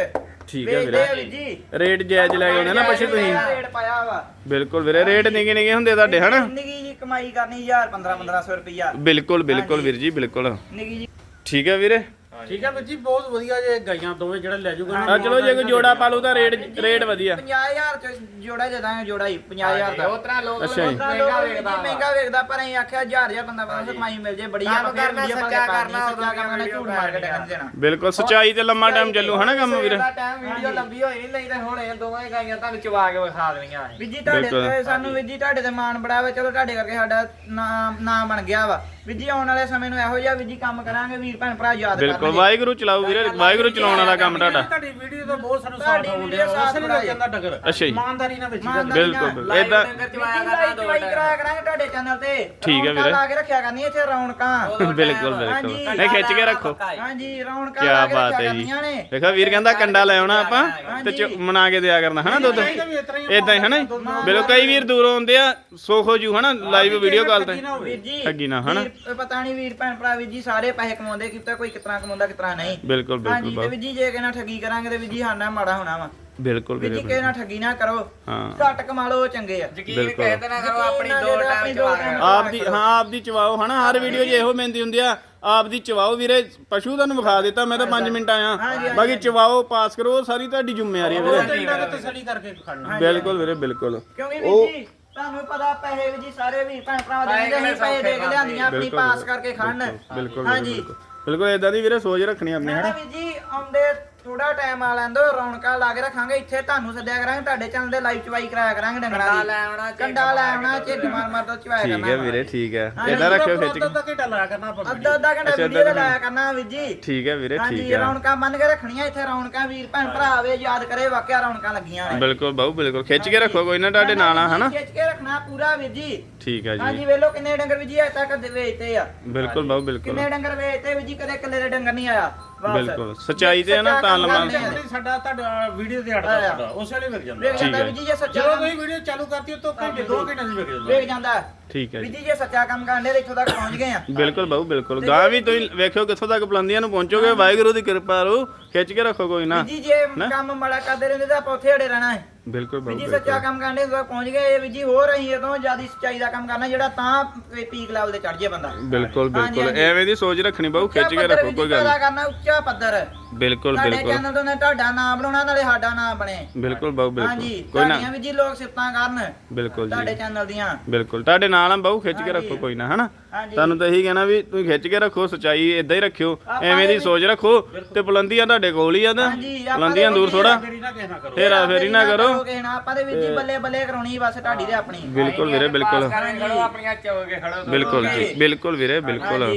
ਠੀਕ ਹੈ ਵੀਰੇ। ਵੀਰ ਜੀ। ਰੇਟ ਜਾਇਜ਼ ਲੈ ਕੇ ਨਾ ਪਛੇ ਤੁਸੀਂ। ਰੇਟ ਪਾਇਆ ਵਾ। ਬਿਲਕੁਲ ਵੀਰੇ ਰੇਟ ਨਿੱਕੇ ਨਿੱਕੇ ਹੁੰਦੇ ਤੁਹਾਡੇ ਹਨਾ? ਨਿੱਕੀ ਜੀ ਕਮਾਈ ਕਰਨੀ 1000 15 1500 ਰੁਪਈਆ। ਬਿਲਕੁਲ ਬਿਲਕੁਲ ਵੀਰ ਜੀ ਬਿਲਕੁਲ। ਨਿੱਕੀ ਜੀ ਠੀਕ ਹੈ ਵੀਰੇ। ਠੀਕ ਹੈ ਵੀਰ ਜੀ ਬਹੁਤ ਵਧੀਆ ਜੇ ਗਾਈਆਂ ਦੋਵੇਂ ਜਿਹੜਾ ਲੈ ਜੂਗਾ ਆ ਚਲੋ ਜੇ ਕੋਈ ਜੋੜਾ ਪਾ ਲਓ ਤਾਂ ਰੇਟ ਰੇਟ ਵਧੀਆ। 50000 ਚ ਜੋੜਾ ਦੇ ਦਾਂਗੇ ਜੋੜਾ ਹੀ 50000 ਦਾ। ਉਹ ਤਰ੍ਹਾਂ ਲੋਕ ਅੱਛਾ ਜੀ। ਉਤਰਾ ਲੋਕ ਵੀਰ ਜੀ ਮਹਿੰਗਾ ਵੇਖਦਾ ਪਰ ਅਸੀਂ ਆਖਿਆ 1000 ਜਾਂ ਬੰਦਾ ਬੰਦਾ ਕਮਾਈ ਮਿਲ ਜੇ ਬੜੀ ਆ ਕੰਮ ਕਰਨਾ, ਸੱਚਾ ਕਰਨਾ, ਸੱਚਾ ਕਰਨਾ ਝੂਠ ਮਾਰ ਕੇ ਡੰਗਣ ਦੇਣਾ। ਬਿਲਕੁਲ ਸਚਾਈ ਤੇ ਲੰਮਾ ਟਾਈਮ ਚੱਲੂ ਹਨਾ ਕੰਮ ਵੀਰੇ? ਟਾਈਮ ਵੀਡੀਓ ਲੰਬੀ ਹੋਈ ਨਹੀਂ ਲਈ ਤਾਂ ਹੁਣ ਇਹ ਦੋਵੇਂ ਗਾਈਆਂ ਤੁਹਾਨੂੰ ਚਵਾ ਕੇ ਵਿਖਾ ਦੇਣੀਆਂ ਅਸੀਂ। ਵੀ ਜੀ ਤੁਹਾਡੇ ਬਿਲਕੁਲ। ਤੇ ਸਾਨੂੰ ਵੀ ਜੀ ਤੁਹਾਡੇ ਤੇ ਮਾਣ ਬੜਾ ਵਾ ਚਲੋ ਤੁਹਾਡੇ ਕਰਕੇ ਸਾਡਾ ਨਾਮ ਨਾਮ ਬਣ ਗਿਆ ਵਾ। ਵੀ ਜੀ ਆਉਣ ਵਾਲੇ ਸਮੇਂ ਨੂੰ ਇਹੋ ਜਿਹਾ ਵੀ ਜੀ ਕੰਮ ਕਰਾਂਗੇ ਵੀਰ ਭੈਣ ਭਰਾ ਯਾਦ ਬਿਲਕੁਲ ਕਰਨਗੇ ਵਾਹਿਗੁਰੂ ਚਲਾਓ ਵੀਰੇ ਵਾਹਿਗੁਰੂ ਚਲਾਉਣ ਵਾਲਾ ਕੰਮ ਤੁਹਾਡਾ। ਤੁਹਾਡੀ ਵੀਡੀਓ ਦਾ ਬਹੁਤ ਸਾਨੂੰ ਤੁਹਾਡੀ ਸਾਥ ਆਉਂਦੇ ਵੀਡੀਓ ਆ ਸਾਥ ਉਸੇ ਲਈ ਬੜਾ ਜਾਂਦਾ ਡਗਰ। ਅੱਛਾ ਜੀ। ਇਮਾਨਦਾਰੀ ਨਾਲ ਵਿੱਚ ਇਮਾਨਦਾਰੀ ਬਿਲਕੁਲ। ਬਿਲਕੁਲ। ਏਦਾਂ ਡੰਗਰ ਵੀ ਚਵਾਇਆ ਦੋ। ਕਰਾਇਆ ਕਰਾਂਗੇ ਤੁਹਾਡੇ ਚੈਨਲ ਤੇ। ਠੀਕ ਹੈ ਰੌਣਕਾਂ ਵੀਰੇ। ਲਾ ਕੇ ਰੱਖਿਆ ਕਰਨੀ ਇੱਥੇ ਰੌਣਕਾਂ। ਬਿਲਕੁਲ ਬਿਲਕੁਲ। ਹਾਂਜੀ। ਨਹੀਂ ਖਿੱਚ ਕੇ ਰੱਖੋ। ਹਾਂਜੀ ਰੌਣਕਾਂ ਕੀ ਲਾ ਕੇ ਬਾਤ ਰੱਖਿਆ ਹੈ ਜੀ। ਕਰਨੀਆਂ ਨੇ। ਦੇਖਾ ਵੀਰ ਕਹਿੰਦਾ ਕੰਡਾ ਲੈ ਆਉਣਾ ਆਪਾਂ ਤੇ ਚ- ਹਾਂਜੀ। ਮਨਾ ਕੇ ਦਿਆ ਕਰਨਾ ਹਨਾ ਦੁੱਧ? ਚਾਹੀਦਾ ਵੀ ਇਸ ਤਰ੍ਹਾਂ ਹੀ ਇਦਾਂ ਹੀ ਹਨਾ? ਬਿਲਕੁਲ ਕਈ ਵੀਰ ਦੂਰੋਂ ਆਉਂਦੇ ਆ ਸੁੱਖ ਜੂ ਹਨਾ ਲਾਈਵ ਵੀਡੀਓ ਕਾਲ ਤੇ। ਵੀਰ ਜੀ ਠੱਗੀ ਨਾ, ਹਨਾ? ਵੀਰ, ਪਤਾ ਨਹੀਂ ਵੀਰ ਭੈਣ ਭਰਾ ਵੀਰ ਜੀ ਸਾਰੇ ਪੈਸੇ ਕਮਾਉਂਦੇ ਕਿਤਾ ਕੋਈ ਕਿਤਨਾ ਕਮਾਉਂਦਾ ਕਿਤਨਾ ਨਹੀਂ। ਬਿਲਕੁਲ ਬਿਲਕੁਲ ਹਾਂਜੀ ਤੇ ਬਾਬ ਵੀਰ ਜੀ ਜੇ ਕਿਹਨਾਂ ਠੱਗੀ ਕਰਾਂਗੇ ਤੇ ਵੀਰ ਜੀ ਸਾਡਾ ਮਾੜਾ ਹੋਣਾ ਵਾ। ਬਿਲਕੁਲ ਵੀਰ ਵੀਰੇ ਜੀ ਨਾਲ ਠੱਗੀ ਨਾ ਕਰੋ ਹਾਂ। ਘੱਟ ਕਮਾ ਲਓ ਉਹ ਚੰਗੇ ਆ। ਯਕੀਨ ਬਿਲਕੁਲ। ਤੇ ਨਾ ਕਰੋ ਆਪਣੀ ਯਕੀਨ ਦੋ ਨਾਲ ਟਾਈਮ ਆਪਣੀ ਦੋ। ਆਪ ਦੀ ਹਾਂ ਆਪ ਦੀ ਚਵਾਓ ਹਨਾ ਹਰ ਵੀਡੀਓ 'ਚ ਇਹੋ ਮਹਿੰਦੀ ਹੁੰਦੀ ਆ ਆਪ ਦੀ ਚਵਾਓ ਵੀਰੇ ਪਸ਼ੂ ਤੁਹਾਨੂੰ ਵਿਖਾ ਦਿੱਤਾ ਮੈਂ ਤਾਂ 5 ਮਿੰਟ ਆਇਆ। ਬਾਕੀ ਚਵਾਓ ਪਾਸ ਕਰੋ ਉਹ ਸਾਰੀ ਤੁਹਾਡੀ ਜ਼ਿੰਮੇਵਾਰੀ ਹੈ ਵੀਰੇ। ਤਸੱਲੀ ਕਰਕੇ ਖੜਨਾ ਬਿਲਕੁਲ ਵੀਰੇ ਬਿਲਕੁਲ। ਕਿਉਂਕਿ ਉਹ- ਵੀਰ ਜੀ ਤੁਹਾਨੂੰ ਪਤਾ ਪੈਸੇ ਵੀ ਜੀ ਸਾਰੇ ਵੀ ਭੈਣ ਭਰਾ ਦੇ ਪੈਸੇ ਦਿੰਦੇ ਪੈਸੇ ਦੇ ਕੇ ਲਿਆਂਦੀਆਂ ਆਪਣੀ ਬਿਲਕੁਲ, ਪਾਸ ਕਰਕੇ ਖੜਨ। ਬਿਲਕੁਲ ਬਿਲਕੁਲ ਹਾਂਜੀ। ਬਿਲਕੁਲ ਬਿਲਕੁਲ। ਇਦਾਂ ਦੀ ਵੀਰੇ ਸੋਚ ਰੱਖਣੀ ਆਪਣੀ ਹਨਾ? ਵੀ ਜੀ ਆਉਂਦੇ ਥੋੜਾ ਟਾਈਮ ਆ ਲੈਂਦੋ ਰੌਣਕਾਂ ਲਾ ਕੇ ਰੱਖਾਂਗੇ ਇੱਥੇ ਤੁਹਾਨੂੰ ਸੱਦਿਆ ਕਰਾਂਗੇ ਤੁਹਾਡੇ ਚੈਨਲ ਦੇ ਲਾਈਵ ਚਵਾਈ ਕਰਾਇਆ ਕਰਾਂਗੇ ਡੰਗਰਾਂ ਦੀ। ਲੈ ਆਉਣਾ ਕੰਡਾ ਲੈ ਆਉਣਾ ਝਿੱਕ ਮਾਰ ਮਾਰ ਤੋਂ ਚਵਾਇਆ ਠੀਕ ਕਰਨਾ। ਹੈ ਵੀਰੇ ਠੀਕ ਹੈ। ਹਾਂਜੀ, ਇਦਾਂ ਰੱਖਿਓ ਖਿੱਚ ਅੱਧਾ ਕੇ ਅੱਧਾ ਘੰਟਾ ਲਾਇਆ ਕਰਨਾ ਆਪਾਂ ਅੱਧਾ ਅੱਧਾ ਘੰਟਾ ਵੀਡੀਓ ਲਾਇਆ ਕਰਨਾ ਵੀਰ ਜੀ। ਠੀਕ ਹੈ ਵੀਰੇ ਠੀਕ ਹਾਂਜੀ ਹੈ। ਰੌਣਕਾਂ ਮੰਨ ਕੇ ਰੱਖਣੀਆਂ ਇੱਥੇ ਰੌਣਕਾਂ ਵੀਰ ਭੈਣ ਭਰਾ ਆਵੇ ਯਾਦ ਕਰੇ ਵਾਕਿਆ ਰੌਣਕਾਂ ਲੱਗੀਆਂ ਨੇ। ਬਿਲਕੁਲ ਬਾਹੂ ਬਿਲਕੁਲ। ਖਿੱਚ ਕੇ ਰੱਖੋ ਕੋਈ ਨਾ ਤੁਹਾਡੇ ਨਾਲ ਆ ਹਨਾ? ਖਿੱਚ ਕੇ ਰੱਖਣਾ ਪੂਰਾ ਵੀਰ ਜੀ। ਠੀਕ ਹੈ ਹਾਂਜੀ ਜੀ ਵੇਲੋ ਕਿੰਨੇ ਡੰਗਰ ਵੀਰ ਜੀ ਅਜੇ ਤੱਕ ਵੇਚਤੇ ਆ। ਬਿਲਕੁਲ ਬਾਹੂ ਬਿਲਕੁਲ। ਕਿੰਨੇ ਡੰਗਰ ਵੇਚਤੇ ਵੀਰ ਜੀ ਕਦੇ ਇਕੱਲੇ ਦੇ ਡੰਗਰ ਨਹੀਂ ਆਇਆ। ਬਿਲਕੁਲ। ਸੱਚਾਈ ਤੇ ਨਾ ਤਾਂ। ਨਹੀਂ ਸਾਡਾ ਤੁਹਾਡਾ ਵੀਡੀਓ ਤੇ ਅੜਦਾ। ਸਾਡਾ ਉਸ ਵੇਲੇ ਵਿਕ ਜਾਂਦਾ। ਵੇਖ ਜਾਂਦਾ ਜੀ ਜੇ ਸੱਚਾ ਜਦੋਂ ਤੁਸੀਂ ਵੀਡੀਓ ਚਾਲੂ ਕਰਤੀ ਤਾਂ ਘੰਟੇ ਦੋ ਘੰਟੇ ਦੀ ਵਿਕ ਜਾਂਦਾ। ਵੇਖ ਜਾਂਦਾ। ਠੀਕ ਹੈ ਜੀ। ਜੀ ਜੇ ਸੱਚਾ ਕੰਮ ਕਰਨ ਦੇ ਇੱਥੋਂ ਤੱਕ ਪਹੁੰਚ ਗਏ ਆ। ਬਿਲਕੁਲ ਬਾਹੂ ਬਿਲਕੁਲ। ਗਾਂ ਵੀ ਤੁਸੀਂ ਵੇਖਿਓ ਕਿੱਥੋਂ ਤੱਕ ਬੁਲੰਦੀਆਂ ਨੂੰ ਪਹੁੰਚੋਗੇ। ਵਾਹਿਗੁਰੂ ਦੀ ਕਿਰਪਾ ਰੂ ਖਿੱਚ ਕੇ ਰੱਖੋ ਕੋਈ ਨਾ। ਜੀ ਜੇ? ਕੰਮ ਮਾੜਾ ਕਰਦੇ ਰਹਿੰਦੇ ਤਾਂ ਆਪਾਂ ਉੱਥੇ ਅੜੇ ਰਹਿਣਾ ਹੈ। ਬਿਲਕੁਲ ਵੀਰ ਬਾਹੂ ਜੀ ਸੱਚਾ ਕੰਮ ਕਰਨ ਤੱਕ ਪਹੁੰਚ ਗਏ ਵੀਰ ਜੀ ਹੋਰ ਅਸੀਂ ਇਹ ਤੋਂ ਜ਼ਿਆਦਾ ਸੱਚਾਈ ਦਾ ਕੰਮ ਕਰਨਾ ਜਿਹੜਾ ਤਾਂ ਪੀਕ ਲੈਵਲ ਤੇ ਚੜ ਜੇ ਬੰਦਾ। ਬਿਲਕੁਲ ਬਿਲਕੁਲ। ਐਵੇਂ ਦੀ ਸੋਚ ਰੱਖਣੀ ਬਾਹੂ ਖਿੱਚ ਕੇ ਰੱਖੋ ਕੋਈ ਗੱਲ ਪੈਦਾ ਕਰਨਾ ਉੱਚਾ ਪੱਧਰ। ਬਿਲਕੁਲ ਤੁਹਾਡੇ ਬਿਲਕੁਲ। ਚੈਨਲ ਤੋਂ ਤੁਹਾਡਾ ਨਾਮ ਬਣਾਉਣਾ ਨਾਲੇ ਸਾਡਾ ਨਾਮ ਬਣੇ। ਬਿਲਕੁਲ ਬਾਹੂ ਬਿਲਕੁਲ। ਕੋਈ ਨਾ। ਵੀ ਜੀ ਲੋਕ ਸਿਫਤਾਂ ਕਰਨ ਬਿਲਕੁਲ ਤੁਹਾਡੇ ਜੀ ਚੈਨਲ ਦੀਆਂ। ਬਿਲਕੁਲ। ਤੁਹਾਡੇ ਨਾਲ ਆ ਬਾਹੂ ਖਿੱਚ ਕੇ। ਰੱਖੋ ਕੋਈ ਨਾ ਹਨਾ? ਤੁਹਾਨੂੰ ਤਾਂ ਇਹੀ ਕਹਿਣਾ ਵੀ ਤੁਸੀਂ ਖਿੱਚ ਕੇ ਰੱਖੋ ਸਚਾਈ ਇਦਾਂ ਹੀ ਰੱਖਿਓ। ਐਵੇਂ ਦੀ ਸੋਚ ਰੱਖੋ ਤੇ ਬੁਲੰਦੀਆਂ ਤੁਹਾਡੇ ਕੋਲ ਹੀ ਆ ਆਪਾਂ ਬੁਲੰਦੀਆਂ ਦੂਰ ਥੋੜਾ ਫੇਰੀ ਨਾ ਨਾ ਫੇਰਾ ਨਾ ਕਰੋ। ਆਪਾਂ ਦੇ ਵਿੱਚ ਹੀ ਬੱਲੇ ਬੱਲੇ ਕਰਾਉਣੀ ਬਸ ਤੁਹਾਡੀ ਤੇ ਆਪਣੀ। ਬਿਲਕੁਲ ਵੀਰੇ ਬਿਲਕੁਲ। ਕਰਾਂਗੇ। ਖੜੋ ਆਪਣੀਆਂ ਚੋਗੇ ਖੜੋ ਬਿਲਕੁਲ ਜੀ। ਬਿਲਕੁਲ ਵੀਰੇ ਬਿਲਕੁਲ।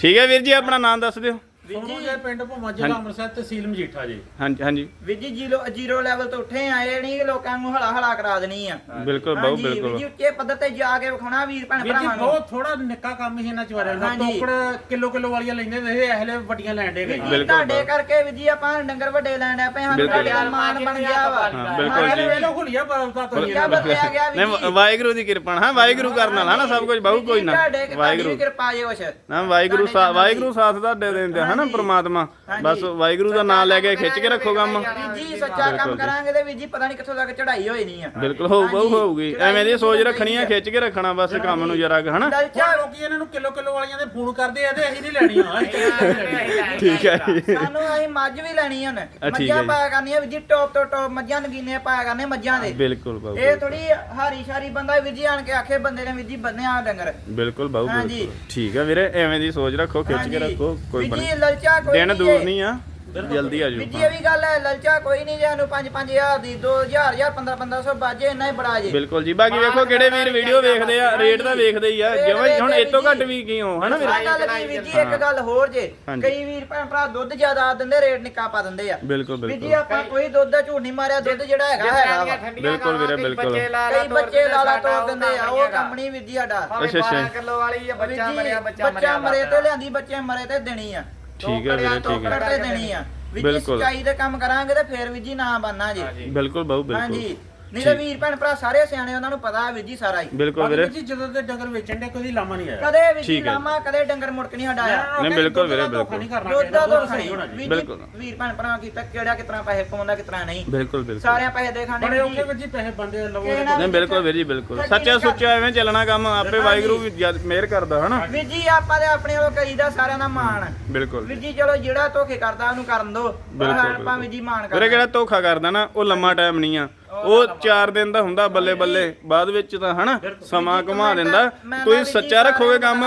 ਠੀਕ ਹੈ ਵੀਰ ਜੀ ਆਪਣਾ ਨਾਮ ਦੱਸ ਦਿਓ। ਸੋਨੂ ਜੀ ਪਿੰਡ ਭੋਮਾ ਜ਼ਿਲ੍ਹਾ ਅੰਮ੍ਰਿਤਸਰ ਤਹਿਸੀਲ ਮਜੀਠਾ ਜੀ। ਹਾਂਜੀ ਹਾਂਜੀ। ਵੀਰ ਜੀ ਜ਼ੀਰੋ ਜ਼ੀਰੋ ਲੈਵਲ ਤੋਂ ਉੱਠੇ ਆ ਇਹ ਨਹੀਂ ਕਿ ਲੋਕਾਂ ਨੂੰ ਹਲਾ ਹਲਾ ਕਰਾ ਦੇਣੀ ਆ। ਬਿਲਕੁਲ ਬਾਹੂ ਹਾਂਜੀ ਵੀਰ ਜੀ ਬਿਲਕੁਲ ਉੱਚੇ ਪੱਧਰ ਤੇ ਜਾ ਕੇ ਵਿਖਾਉਣਾ ਵੀਰ ਭੈਣ ਭਰਾਵਾਂ ਨੂੰ। ਬਹੁਤ ਥੋੜਾ ਨਿੱਕਾ ਕੰਮ ਹੀ ਇਹਨਾਂ ਚਵਾਰਿਆਂ ਦਾ। ਟੋਕੜ ਕਿਲੋ ਕਿਲੋ ਵਾਲੀਆਂ ਲੈਂਦੇ ਨੇ ਇਹ ਹਲੇ ਵੱਡੀਆਂ ਲੈਣ ਦੇ ਗਏ ਬਿਲਕੁਲ। ਤੁਹਾਡੇ। ਕਰਕੇ ਵੀਰ ਜੀ ਆਪਾਂ ਡੰਗਰ ਵੱਡੇ ਲੈਣ ਆ ਪਏ ਬਿਲਕੁਲ। ਤੁਹਾਡੇ ਦਾ ਮਾਨ ਬਣ ਗਿਆ ਵਾ। ਹਾਂ, ਬਿਲਕੁਲ ਜੀ। ਵੇਲੋ ਹੁਲੀਆ ਬਰਫਦਾ ਤੋਂ ਨਹੀਂ ਵਾਹਿਗੁਰੂ ਦੀ ਕਿਰਪਾ ਹਾਂ ਵਾਹਿਗੁਰੂ ਕਰਨ ਵਾਲਾ ਨਾ ਸਭ ਕੁਝ ਬਾਹੂ ਕੋਈ ਨਾ। ਵਾਹਿਗੁਰੂ। ਕਿਰਪਾ ਜੇ ਕੁਛ। ਨਾ ਵਾਹਿਗੁਰੂ ਵਾਹਿਗੁਰੂ ਸਾਥ ਤੁਹਾਡੇ ਦਿੰਦੇ ਆ, ਹਨਾ ਹਾਂਜੀ। ਪ੍ਰਮਾਤਮਾ। ਬਸ ਵਾਹਿਗੁਰੂ ਦਾ ਨਾਮ ਲੈ ਕੇ ਖਿੱਚ ਕੇ ਰੱਖੋ ਕੰਮ ਜੀ ਸੱਚਾ ਕੰਮ ਕਰਾਂਗੇ ਤੇ ਵੀਰ ਜੀ ਪਤਾ ਨਹੀਂ ਕਿੱਥੋਂ ਤੱਕ ਚੜਾਈ ਹੋਈ ਨਹੀਂ ਆ ਬਿਲਕੁਲ ਹੋਊ ਬਾਹੂ ਹਾਂਜੀ। ਹੋਊਗੀ ਐਵੇਂ ਦੀ ਸੋਚ ਰੱਖਣੀ ਆ ਖਿੱਚ ਕੇ ਰੱਖਣਾ ਬਸ ਕੰਮ ਨੂੰ ਜਰਾ ਹਨਾ ਹੁਣ ਲੋਕੀ ਇਹਨਾਂ ਨੂੰ ਕਿਲੋ ਕਿਲੋ ਵਾਲੀਆਂ ਦੇ ਫੋਨ ਕਰਦੇ ਆ ਤੇ ਅਸੀਂ ਨਹੀਂ ਲੈਣੀਆਂ। ਠੀਕ ਹੈ ਸਾਨੂੰ ਅਸੀਂ ਮੱਝ ਵੀ ਲੈਣੀ ਹਨ ਹੈ ਮੱਝਾਂ। ਪਾਇਆ ਕਰਨੀਆਂ ਵੀਰ ਜੀ ਟੌਪ ਤੋਂ ਟੌਪ ਮੱਝਾਂ ਨਗੀਨੇ ਪਾਇਆ ਕਰਨੇ ਮੱਝਾਂ ਦੇ ਬਿਲਕੁਲ ਬਾਹੂ ਇਹ ਥੋੜੀ ਹਾਰੀ ਸ਼ਾਰੀ ਬੰਦਾ ਵੀਰ ਜੀ ਆਣ ਕੇ ਆਖੇ ਬੰਦੇ ਨੇ ਵੀਰ ਜੀ ਬੰਨਿਆ ਡੰਗਰ ਬਿਲਕੁਲ। ਬਿਲਕੁਲ ਠੀਕ ਹੈ ਵੀਰੇ ਐਵੇਂ ਦੀ ਸੋਚ ਰੱਖੋ ਖਿੱਚ ਕੇ। ਰੱਖੋ ਕੋਈ ਬਣ ਲਲਚਾ ਕੋਈ ਦਿਨ ਦੂਰ। ਨਹੀਂ ਆ ਜਲਦੀ ਆ ਵੀਰ ਜੀ ਜਾਓ ਇਹ ਵੀ ਗੱਲ ਹੈ ਲਲਚਾ ਕੋਈ ਨਹੀਂ ਜੇ ਸਾਨੂੰ 5 5000 ਦੀ 2000 ਜਾਂ 15 1500 ਬਾਜੇ ਇੰਨਾ ਹੀ ਬੜਾ ਜੇ। ਬਿਲਕੁਲ ਜੀ ਬਾਕੀ ਵੇਖੋ ਕਿਹੜੇ ਵੀਰ ਵੀਡੀਓ ਵੇਖਦੇ ਆ ਰੇਟ ਤਾਂ ਵੇਖਦੇ ਹੀ ਆ। ਜਿਵੇਂ ਹੁਣ ਇਹ ਤੋਂ ਵੀ ਘੱਟ। ਵੀ ਕੀ ਹੋ ਹਨਾ ਵੀਰ? ਗੱਲ ਵੀਰ ਜੀ ਇੱਕ ਗੱਲ ਹੋਰ ਜੇ। ਕਈ ਵੀਰ ਭੈਣ ਭਰਾ ਦੁੱਧ ਜ਼ਿਆਦਾ ਦਿੰਦੇ ਰੇਟ ਨਿੱਕਾ ਪਾ ਦਿੰਦੇ ਆ। ਬਿਲਕੁਲ ਵੀਰ ਜੀ ਬਿਲਕੁਲ। ਆਪਾਂ ਕੋਈ ਦੁੱਧ ਦਾ ਝੂਠ ਨਹੀਂ ਮਾਰਿਆ ਦੁੱਧ ਜਿਹੜਾ ਹੈਗਾ ਹੈਗਾ ਵਾ। ਬਿਲਕੁਲ ਵੀਰੇ, ਬਿਲਕੁਲ। ਕਈ ਬੱਚੇ ਲਾਲਾ ਤੋੜ ਦਿੰਦੇ ਆ ਉਹ ਕੰਪਨੀ ਵੀਰ ਜੀ ਸਾਡਾ। ਅੱਛਾ, ਅੱਛਾ। ਕਿਲੋ ਵਾਲੀ ਆ ਬੱਚਾ ਮਰਿਆ ਬੱਚਾ ਬੱਚਾ ਮਰੇ ਤੇ ਲਿਆਂਦੀ ਬੱਚੇ ਮਰੇ ਤੇ ਦੇਣੀ ਆ। ਠੀਕ ਹੈ ਵੀਰੇ ਠੀਕ ਹੈ। ਦੇਣੀ ਆ। ਵੀਰ ਜੀ ਬਿਲਕੁਲ। ਸਚਾਈ ਦੇ ਕੰਮ ਕਰਾਂਗੇ ਤੇ ਫੇਰ ਵੀਰ ਜੀ ਨਾ ਬਣਨਾ ਜੀ। ਬਿਲਕੁਲ ਬਾਹੂ ਬਿਲਕੁਲ। ਹਾਂਜੀ। ਨਹੀਂ ਤਾਂ ਵੀਰ ਭੈਣ ਭਰਾ ਸਾਰੇ ਸਿਆਣੇ ਉਹਨਾਂ ਨੂੰ ਪਤਾ ਵੀਰ ਜੀ ਸਾਰਾ ਹੀ। ਬਿਲਕੁਲ ਵੀਰੇ। ਜੀ ਜਦੋਂ ਦੇ ਡੰਗਰ ਵੇਚਣ ਦੇ ਕੋਈ ਲਾਮਾ ਨਹੀਂ ਆਇਆ। ਕਦੇ ਵੀਰ ਜੀ ਠੀਕ ਹੈ। ਲਾਮਾ ਕਦੇ ਡੰਗਰ ਮੁੜਕ ਨਹੀਂ ਹਟਾਇਆ। ਨਹੀਂ, ਬਿਲਕੁਲ ਵੀਰੇ, ਬਿਲਕੁਲ। ਨਹੀਂ ਕਰਨਾ ਦੁੱਧ ਦਾ ਦੁੱਧ ਸਹੀ ਹੋਣਾ। ਵੀਰ ਬਿਲਕੁਲ। ਜੀ ਵੀਰ ਭੈਣ ਭਰਾ ਕੀਤਾ ਕਿਹੜਾ ਕਿਤਨਾ ਪੈਸੇ ਕਮਾਉਂਦਾ ਕਿਤਨਾ ਨਹੀਂ। ਬਿਲਕੁਲ ਬਿਲਕੁਲ। ਸਾਰਿਆਂ ਪੈਸੇ ਦੇ ਖਾਣੇ ਬੜੇ ਵੀਰ ਔਖੇ ਜੀ। ਵਿੱਚ ਜੀ ਪੈਸੇ ਬੰਦੇ ਲਵੋ। ਨਹੀਂ ਬਿਲਕੁਲ ਵੀਰ ਜੀ ਬਿਲਕੁਲ ਸੱਚਾ ਸੁੱਚਾ ਐਵੇਂ ਚੱਲਣਾ ਕੰਮ ਆਪੇ ਵਾਹਿਗੁਰੂ ਵੀ ਜਦ ਮਿਹਰ ਕਰਦਾ ਹਨਾ? ਵੀਰ ਜੀ ਆਪਾਂ ਦੇ ਆਪਣੇ ਵੱਲੋਂ ਕਰੀਦਾ ਸਾਰਿਆਂ ਦਾ ਮਾਣ। ਬਿਲਕੁਲ। ਵੀਰ ਜੀ ਚਲੋ ਜਿਹੜਾ ਧੋਖੇ ਕਰਦਾ ਉਹਨੂੰ ਕਰਨ ਦੋ। ਬਿਲਕੁਲ, ਆਪਾਂ। ਵੀਰ ਜੀ ਮਾਣ ਵੀਰੇ ਕਰਦੇ। ਕਿਹੜਾ ਧੋਖਾ ਕਰਦਾ ਨਾ ਉਹ ਲੰਮਾ ਟਾਈਮ ਨਹੀਂ ਆ। ਉਹ 4 ਦਿਨ ਦਾ ਹੁੰਦਾ ਬੱਲੇ ਬੱਲੇ। ਬਾਅਦ ਵਿੱਚ ਤਾਂ ਹਨਾ ਸਮਾਂ ਘੁਮਾ ਦਿੰਦਾ। ਤੁਸੀਂ ਸੱਚਾ ਰੱਖੋਗੇ ਕੰਮ।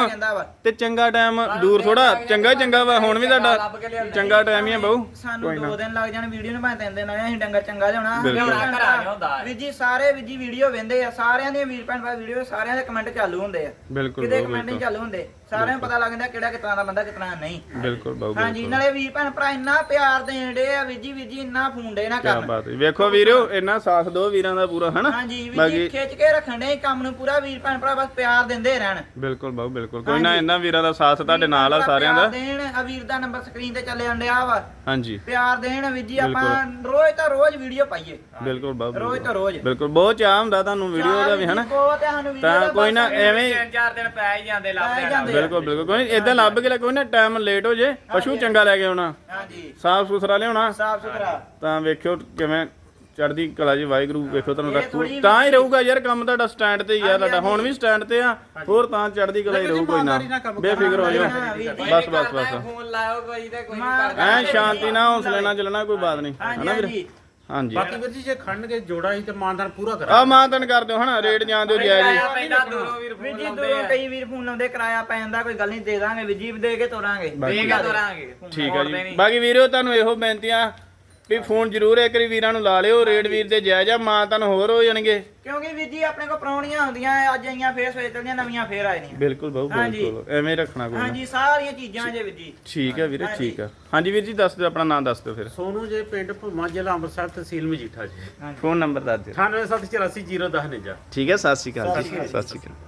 ਤੇ ਚੰਗਾ ਟਾਈਮ ਦੂਰ ਥੋੜਾ ਚੰਗਾ ਚੰਗਾ ਵਾ ਹੁਣ ਵੀ ਤੁਹਾਡਾ ਚੰਗਾ ਟਾਈਮ ਹੀ ਆ ਬਾਊ। ਸਾਨੂੰ ਦੋ ਦਿਨ ਲੱਗ ਜਾਣ ਵੀਡੀਓ ਨੂੰ ਭਾਵੇਂ ਤਿੰਨ ਦਿਨ ਆ ਅਸੀਂ ਡੰਗਰ ਚੰਗਾ ਲਿਆਉਣਾ। ਵੀਰ ਜੀ ਸਾਰੇ ਵੀਰ ਜੀ ਵੀਡੀਓ ਵੇਂਦੇ ਆ ਸਾਰਿਆਂ ਦੀਆਂ ਵੀਰ ਭੈਣ ਭਾਈ ਵੀਡੀਓ ਸਾਰਿਆਂ ਦੇ ਕਮੈਂਟ ਚਾਲੂ ਹੁੰਦੇ ਆ। ਬਿਲਕੁਲ ਕਿਤੇ ਬਾਊ ਕਮੈਂਟ ਨਹੀਂ ਬਿਲਕੁਲ ਚਾਲੂ ਹੁੰਦੇ। ਸਾਰਿਆਂ ਨੂੰ ਪਤਾ ਲੱਗ ਜਾਂਦਾ ਕਿਹੜਾ ਕਿਤਨਾ ਦਾ ਬੰਦਾ ਕਿਤਨਾ ਨਹੀਂ। ਬਿਲਕੁਲ ਬਾਊ ਹਾਂਜੀ ਬਿਲਕੁਲ। ਨਾਲੇ ਵੀਰ ਭੈਣ ਭਰਾ ਇੰਨਾ ਪਿਆਰ ਦੇਣ ਡੇ ਆ ਵੀਰ ਜੀ ਵੀਰ ਜੀ ਇੰਨਾ ਫੋਨ ਡੇ ਨਾ ਕੀ ਕਰਨ। ਬਾਤ ਹੈ ਵੇਖੋ ਵੀਰੋ ਇੰਨਾ ਸਾਥ ਦੋ ਵੀਰਾਂ ਦਾ ਪੂਰਾ ਹਨਾ? ਹਾਂਜੀ ਵੀਰ ਜੀ ਬਾਕੀ ਖਿੱਚ ਕੇ ਰੱਖਣ ਦੇ ਕੰਮ ਨੂੰ ਪੂਰਾ ਵੀਰ ਭੈਣ ਭਰਾ ਬਸ ਪਿਆਰ ਦਿੰਦੇ ਰਹਿਣ। ਬਿਲਕੁਲ ਬਾਊ ਬਿਲਕੁਲ। ਕੋਈ ਨਾ ਹਾਂਜੀ। ਇਹਨਾਂ ਵੀਰਾਂ ਦਾ ਸਾਥ ਤੁਹਾਡੇ ਨਾਲ ਆ ਸਾਰਿਆਂ ਦਾ। ਦੇਣ ਆ ਵੀਰ ਦਾ ਨੰਬਰ ਸਕਰੀਨ ਤੇ ਚੱਲੇ ਆਂਡਿਆ ਵਾ। ਹਾਂਜੀ। ਪਿਆਰ ਦੇਣ ਵੀਰ ਜੀ ਆਪਾਂ ਰੋਜ਼ ਤਾਂ ਰੋਜ਼ ਵੀਡੀਓ ਪਾਈਏ। ਬਿਲਕੁਲ ਬਾਊ ਰੋਜ਼ ਬਿਲਕੁਲ ਤਾਂ ਰੋਜ਼। ਬਿਲਕੁਲ ਬਹੁਤ ਚਾਹ ਹੁੰਦਾ ਤੁਹਾਨੂੰ ਵੀਡੀਓ ਦਾ ਵੀ ਹਨਾ? ਬਹੁਤ ਹੈ ਸਾਨੂੰ ਵੀਡੀਓ ਤਾਂ ਕੋਈ ਨਾ ਐਵੇਂ ਤਿੰਨ ਚਾਰ ਦਿਨ ਪੈ ਹੀ ਜਾਂਦੇ ਲੱਭ ਪੈ ਲੈਣਾ ਜਾਂਦੇ। ਬਿਲਕੁਲ ਬਿਲਕੁਲ। ਕੋਈ ਇਦਾਂ ਲੱਭ ਕੇ ਲੈ ਕੋਈ ਨਾ ਟਾਈਮ ਲੇਟ ਹੋ ਜੇ ਪਸ਼ੂ ਚੰਗਾ ਲੈ ਕੇ ਆਉਣਾ। ਹਾਂਜੀ। ਸਾਫ਼ ਸੁਥਰਾ ਲਿਆਉਣਾ। ਸਾਫ਼ ਸੁਥਰਾ। ਤਾਂ ਵੇਖਿਓ ਕਿਵੇਂ ਚੜਦੀ ਕਲਾ ਜੀ ਵਾਹਿਗੁਰੂ ਵੇਖੋ ਤੁਹਾਨੂੰ ਰੱਖੂ ਤਾਂ ਹੀ ਰਹੂਗਾ ਯਾਰ ਕੰਮ ਤੁਹਾਡਾ ਸਟੈਂਡ ਤੇ ਹੀ ਆ ਤੁਹਾਡਾ। ਹੁਣ ਵੀ ਸਟੈਂਡ ਤੇ ਆ ਹੋਰ ਤਾਂ ਚੜਦੀ ਕਲਾ ਹੀ ਰਹੂ ਕੋਈ ਨਾ। ਬੇਫਿਕਰ ਹੋ ਜਾਓ। ਬਸ ਬਸ ਬਸ। ਫੋਨ ਲਾਇਓ ਕੋਈ ਤੇ ਕੋਈ ਐ ਸ਼ਾਂਤੀ ਨਾਲ ਹੌਸਲੇ ਨਾਲ ਚੱਲਣਾ ਕੋਈ ਬਾਤ ਨਹੀਂ। ਹਨਾ ਵੀਰ? ਹਾਂਜੀ। ਬਾਕੀ ਵੀਰ ਜੀ ਜੇ ਖੰਡਗੇ ਜੋੜਾ ਹੀ ਤੇ ਮਾਨਦਾਨ ਪੂਰਾ ਆ ਕਰਾ ਮਾਤਨ ਕਰ ਦਿਓ ਹਨਾ ਰੇਟ ਜਾਂ ਦਿਓ ਜਾਇਜ਼ ਹੀ। ਕਿਰਾਇਆ ਪੈਂਦਾ ਦੂਰੋਂ ਵੀਰ ਵੀਰ ਫੋਨ ਜੀ ਲਾਉਂਦੇ ਦੂਰੋਂ ਆ। ਕਈ ਵੀਰ ਫੋਨ ਲਾਉਂਦੇ ਕਿਰਾਇਆ ਪੈ ਜਾਂਦਾ ਕੋਈ ਗੱਲ ਨਹੀਂ ਦੇ ਦਾਂਗੇ ਵੀਰ ਜੀ ਦੇ ਕੇ ਤੋਰਾਂਗੇ। ਬਾਕੀ- ਦੇ ਕੇ ਤੁਰਾਂਗੇ। ਠੀਕ ਆ ਜੀ। ਬਾਕੀ ਵੀਰੋ ਤੁਹਾਨੂੰ ਇਹੋ ਬੇਨਤੀਆਂ ਵੀ ਫੋਨ ਜ਼ਰੂਰ ਇੱਕ ਵਾਰੀ ਵੀਰਾਂ ਨੂੰ ਲਾ ਲਿਓ ਰੇਟ ਵੀਰ ਦੇ ਜਾਇਜ਼ ਆ ਮਾਂ ਤੁਹਾਨੂੰ ਹੋਰ ਹੋ ਜਾਣਗੇ। ਕਿਉਂਕਿ ਵੀਰ ਜੀ ਆਪਣੇ ਕੋਲ ਪ੍ਰਾਹੁਣੀਆਂ ਹੁੰਦੀਆਂ ਅੱਜ ਆਈਆਂ ਫੇਰ ਸਵੇਰ ਚਲੀਆਂ ਨਵੀਆਂ ਫੇਰ ਆਈਆਂ ਬਿਲਕੁਲ ਬਹੁ ਹਾਂਜੀ। ਬਿਲਕੁਲ ਐਵੇਂ ਹੀ ਰੱਖਣਾ ਕੋਈ ਨਾ। ਹਾਂਜੀ ਸਾਰੀਆਂ ਚੀਜ਼ਾਂ ਜੇ ਵੀਰ ਜੀ। ਠੀਕ ਹੈ ਵੀਰੇ ਠੀਕ ਆ। ਹਾਂਜੀ ਵੀਰ ਜੀ ਦੱਸ ਦਿਓ ਆਪਣਾ ਨਾਮ ਦੱਸ ਦਿਓ ਫਿਰ। ਸੋਨੂ ਜੇ ਪਿੰਡ ਭੁਮਾ ਜ਼ਿਲ੍ਹਾ ਅੰਮ੍ਰਿਤਸਰ ਤਹਿਸੀਲ ਮਜੀਠਾ ਜੀ। ਫੋਨ ਨੰਬਰ ਦੱਸ ਦਿਓ। 98748010 ਨੇ ਜਾ ਠੀਕ ਹੈ ਸਤਿ ਸ਼੍ਰੀ ਅਕਾਲ ਜੀ ਸਤਿ ਸ਼੍ਰੀ ਅਕਾਲ।